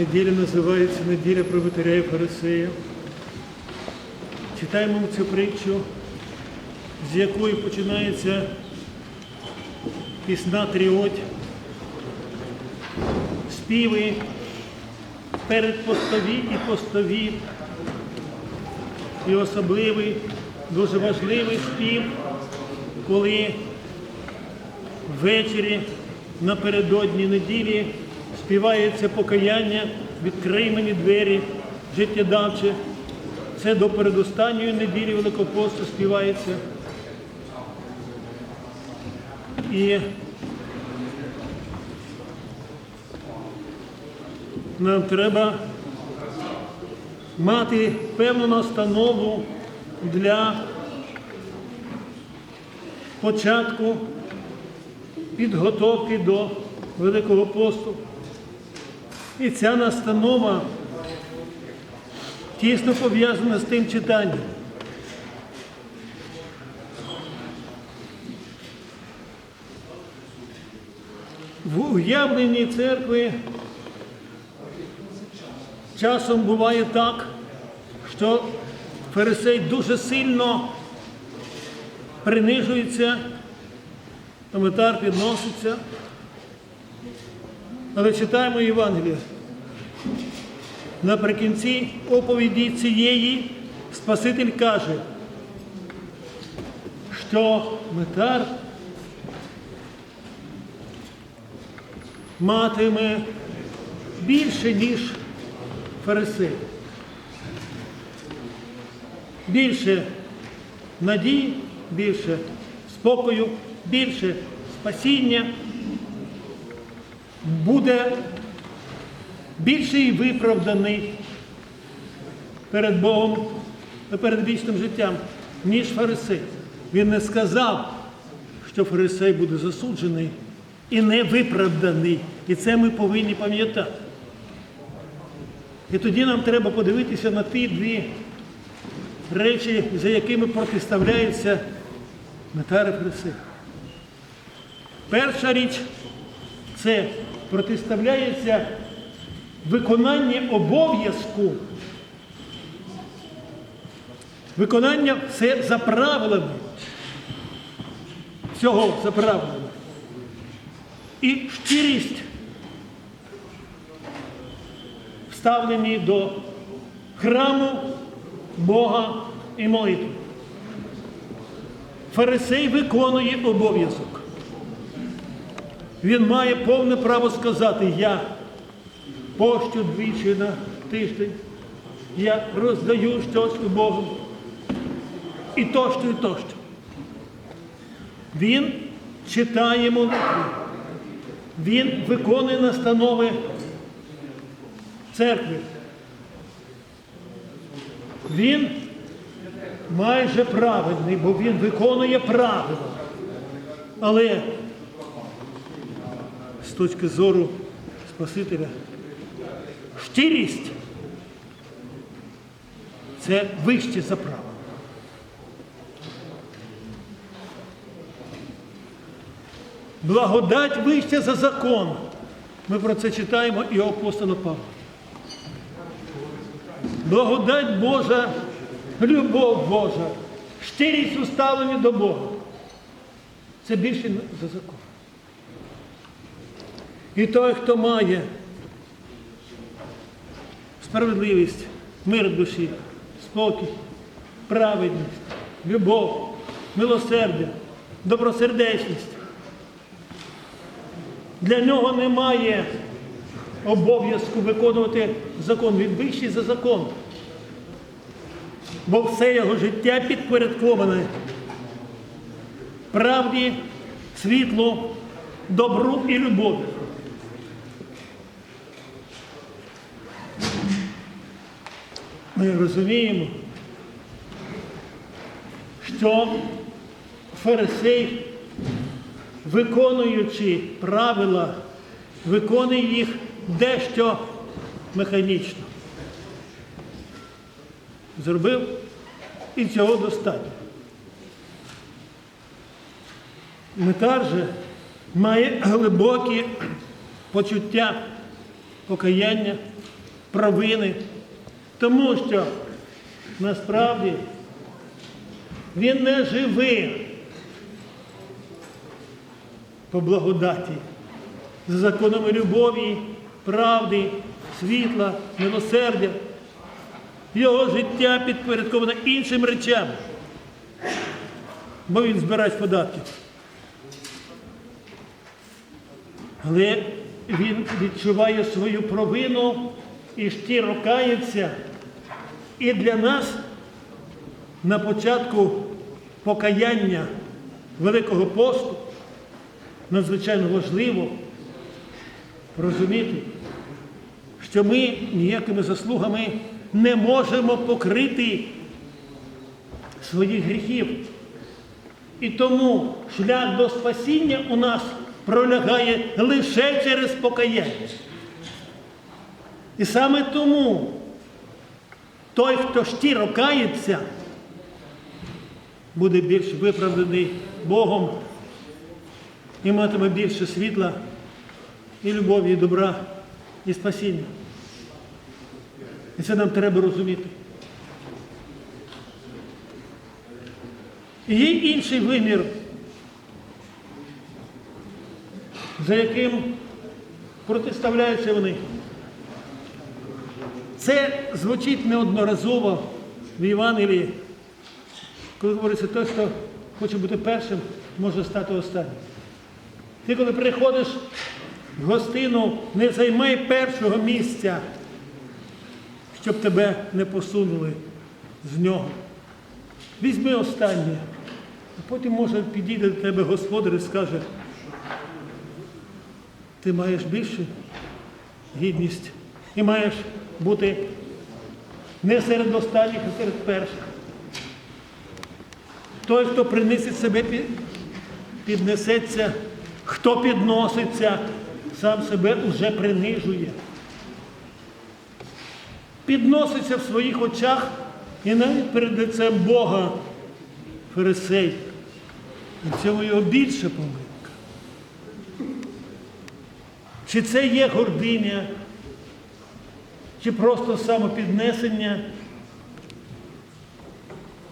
Неділя називається неділя правителя і фарисея. Читаємо цю притчу, з якої починається пісна тріоть, співи передпостові і постові, і особливий, дуже важливий спів, коли ввечері напередодні неділі співається покаяння, відкрий мені двері, життєдавче. Це до передостанньої неділі Великого посту співається. І нам треба мати певну настанову для початку підготовки до Великого посту. І ця настанова тісно пов'язана з тим читанням. В уявленні церкви часом буває так, що фарисей дуже сильно принижується, коментар підноситься. Але читаємо Євангеліє. Наприкінці оповіді цієї Спаситель каже, що метар матиме більше, ніж фарисей. Більше надій, більше спокою, більше спасіння буде більший виправданий перед Богом перед вічним життям, ніж фарисей. Він не сказав, що фарисей буде засуджений і не виправданий. І це ми повинні пам'ятати. І тоді нам треба подивитися на ті дві речі, за якими протиставляються метар і фарисей. Перша річ це протиставляється виконання обов'язку. Виконання все за правилами. Всього за правилами. І щирість вставлені до храму Бога і молитви. Фарисей виконує обов'язок. Він має повне право сказати, я пощу двічі на тиждень, я роздаю щось Богу. І тощо, і тощо. Він читає молитви. Він виконує настанови церкви. Він майже праведний, бо він виконує правила. Але точки зору Спасителя, щирість це вище за право. Благодать вище за закон. Ми про це читаємо і у апостола Павла. Благодать Божа, любов Божа, щирість уставлені до Бога. Це більше за закон. І той, хто має справедливість, мир душі, спокій, праведність, любов, милосердя, добросердечність. Для нього немає обов'язку виконувати закон. Він вищий за закон. Бо все його життя підпорядковане правді, світлу, добру і любові. Ми розуміємо, що фарисей, виконуючи правила, виконує їх дещо механічно. Зробив і цього достатньо. Метар же має глибокі почуття покаяння, провини, тому що насправді він не живий по благодаті, за законами любові, правди, світла, милосердя. Його життя підпорядковане іншим речам, бо він збирач податків. Але він відчуває свою провину і щиро кається. І для нас на початку покаяння Великого посту надзвичайно важливо розуміти, що ми ніякими заслугами не можемо покрити своїх гріхів. І тому шлях до спасіння у нас пролягає лише через покаяння. І саме тому той, хто щиро кається, буде більш виправданий Богом і матиме більше світла, і любові, і добра, і спасіння. І це нам треба розуміти. І є інший вимір, за яким протиставляються вони. Це звучить неодноразово в Євангелії, коли говориться, той, хто хоче бути першим, може стати останнім. Ти, коли приходиш в гостину, не займай першого місця, щоб тебе не посунули з нього. Візьми останнє, а потім, може, підійде до тебе господар і скаже, ти маєш більшу гідність і маєш бути не серед останніх, а серед перших. Той, хто принесить себе, піднесеться, хто підноситься, сам себе уже принижує. Підноситься в своїх очах і навіть перед лицем Бога фарисей. І цьому його більше помилка. Чи це є гординя, чи просто самопіднесення?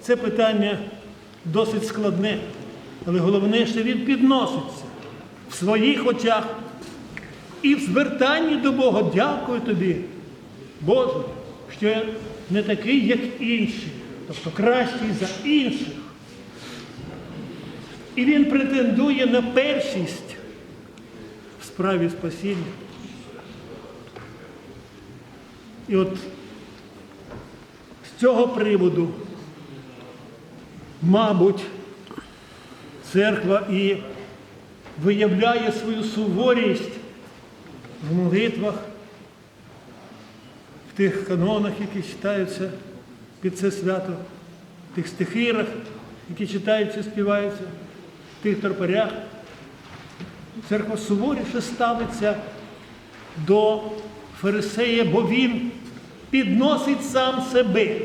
Це питання досить складне, але головне, що він підноситься в своїх очах і в звертанні до Бога. Дякую тобі, Боже, що я не такий, як інші, тобто кращий за інших. І він претендує на першість в справі спасіння. І от з цього приводу, мабуть, церква і виявляє свою суворість в молитвах, в тих канонах, які читаються під це свято, в тих стихирах, які читаються, співаються, в тих торпарях. Церква суворіше ставиться до фарисея, бо він підносить сам себе.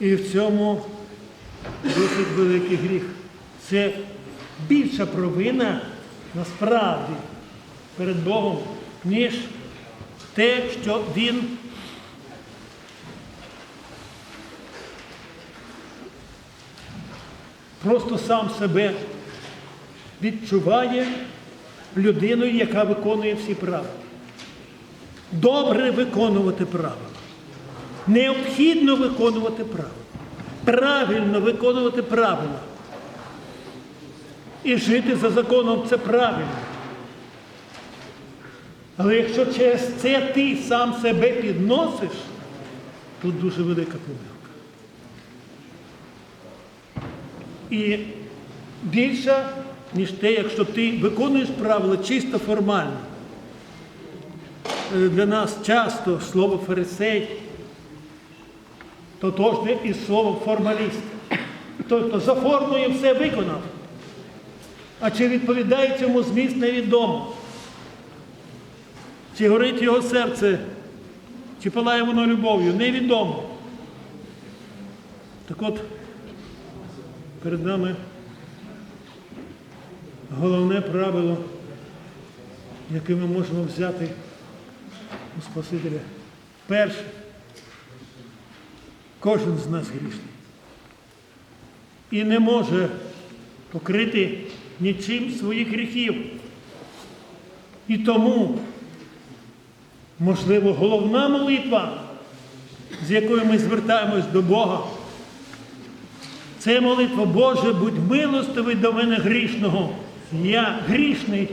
І в цьому досить великий гріх. Це більша провина насправді перед Богом, ніж те, що він просто сам себе відчуває людиною, яка виконує всі правила. Добре виконувати правила. Необхідно виконувати правила. Правильно виконувати правила. І жити за законом це правильно. Але якщо через це ти сам себе підносиш, тут дуже велика помилка. І більше, ніж те, якщо ти виконуєш правила чисто формально. Е, Для нас часто слово фарисей тотожне із словом формаліст. Той, хто за формою все виконав. А чи відповідає цьому зміст невідомо? Чи горить його серце, чи палає воно любов'ю, невідомо. Так от, перед нами головне правило який ми можемо взяти у Спасителя. Перше, кожен з нас грішний. І не може покрити нічим своїх гріхів. І тому, можливо, головна молитва, з якою ми звертаємось до Бога, це молитва Боже, будь милостивий до мене грішного. Я грішний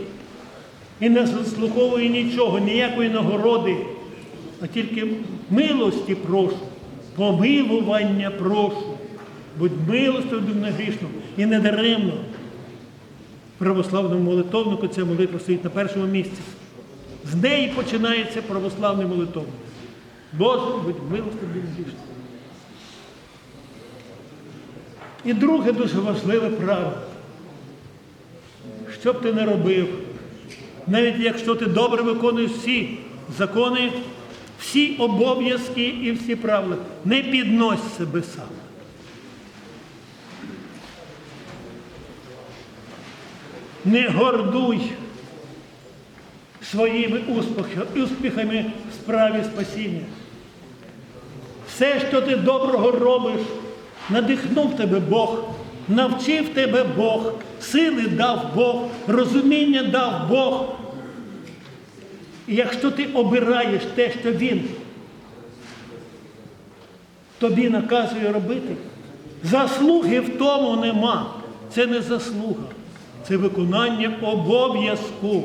і не заслуховую нічого, ніякої нагороди, а тільки милості прошу, помилування прошу. Будь милостивий до мене грішного. І не даремно. Православному молитовнику ця молитва стоїть на першому місці. З неї починається православний молитовник. Боже, будь мене грішного. І друге дуже важливе правило. Що б ти не робив, навіть якщо ти добре виконуєш всі закони, всі обов'язки і всі правила, не піднось себе сам. Не гордуй своїми успіхи- успіхами в справі спасіння. Все, що ти доброго робиш, надихнув тебе Бог, навчив тебе Бог, сили дав Бог, розуміння дав Бог. І якщо ти обираєш те, що Він тобі наказує робити, заслуги в тому нема. Це не заслуга, це виконання обов'язку.